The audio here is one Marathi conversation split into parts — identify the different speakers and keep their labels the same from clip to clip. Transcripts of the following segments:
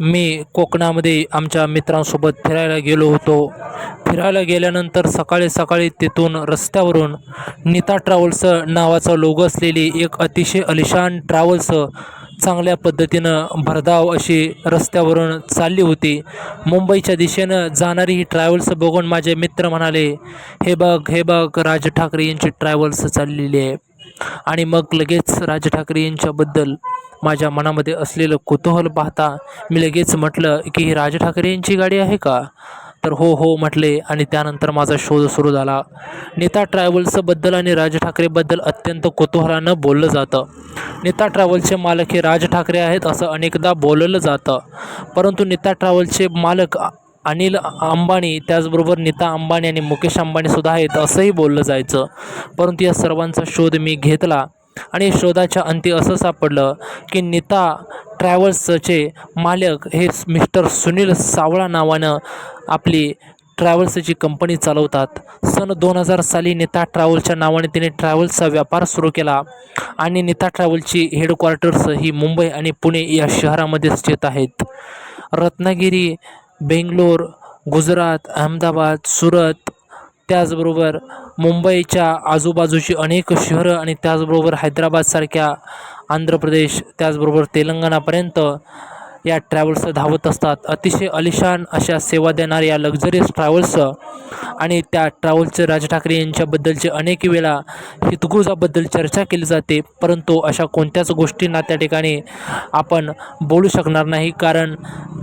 Speaker 1: मी कोकणामध्ये आमच्या मित्रांसोबत फिरायला गेलो होतो. फिरायला गेल्यानंतर सकाळी सकाळी तिथून रस्त्यावरून नीता ट्रॅव्हल्स नावाचा लोगो असलेली एक अतिशय अलिशान ट्रॅव्हल्स चांगल्या पद्धतीनं भरधाव अशी रस्त्यावरून चालली होती. मुंबईच्या दिशेनं जाणारी ही ट्रॅव्हल्स बघून माझे मित्र म्हणाले हे बघ हे बघ राज ठाकरे यांची ट्रॅव्हल्स चाललेली आहे. आणि मग लगेच राज ठाकरे यांच्याबद्दल माझ्या मनामध्ये असलेलं कुतूहल पाहता मी लगेच म्हटलं की ही राज ठाकरे यांची गाडी आहे का? तर हो हो म्हटले आणि त्यानंतर माझा शोध सुरू झाला. नेता ट्रॅव्हल्सबद्दल आणि राज ठाकरेबद्दल अत्यंत कुतूहलानं बोललं जातं. नेता ट्रॅव्हल्सचे मालक हे राज ठाकरे आहेत असं अनेकदा बोललं जातं. परंतु नेता ट्रॅव्हल्सचे मालक अनिल अंबानी त्याचबरोबर नीता अंबानी आणि मुकेश अंबानीसुद्धा आहेत असंही बोललं जायचं. परंतु या सर्वांचा शोध मी घेतला आणि शोधाच्या अंती असं सापडलं की नीता ट्रॅव्हल्सचे मालक हे मिस्टर सुनील सावळा नावानं आपली ट्रॅव्हल्सची कंपनी चालवतात. सन दोन हजार साली नीता ट्रॅव्हलच्या नावाने तिने ट्रॅव्हल्सचा व्यापार सुरू केला आणि नीता ट्रॅव्हलची हेडक्वार्टर्स ही मुंबई आणि पुणे या शहरामध्ये स्थित आहेत. रत्नागिरी बेंगलोर गुजरात अहमदाबाद सुरत त्याचबरोबर मुंबईच्या आजूबाजूची अनेक शहरं आणि त्याचबरोबर हैदराबादसारख्या आंध्र प्रदेश त्याचबरोबर तेलंगणापर्यंत या ट्रॅव्हल्स धावत असतात. अतिशय अलिशान अशा सेवा देणाऱ्या या लक्झरियस ट्रॅव्हल्स आणि त्या ट्रॅव्हल्सचे राज ठाकरे यांच्याबद्दलचे अनेक वेळा हितगुजाबद्दल चर्चा केली जाते. परंतु अशा कोणत्याच गोष्टींना त्या ठिकाणी आपण बोलू शकणार नाही. कारण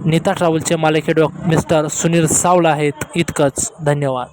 Speaker 1: नेता ट्रॅव्हलचे मालकी डॉ मिस्टर सुनील सावला आहेत. इतकंच. धन्यवाद.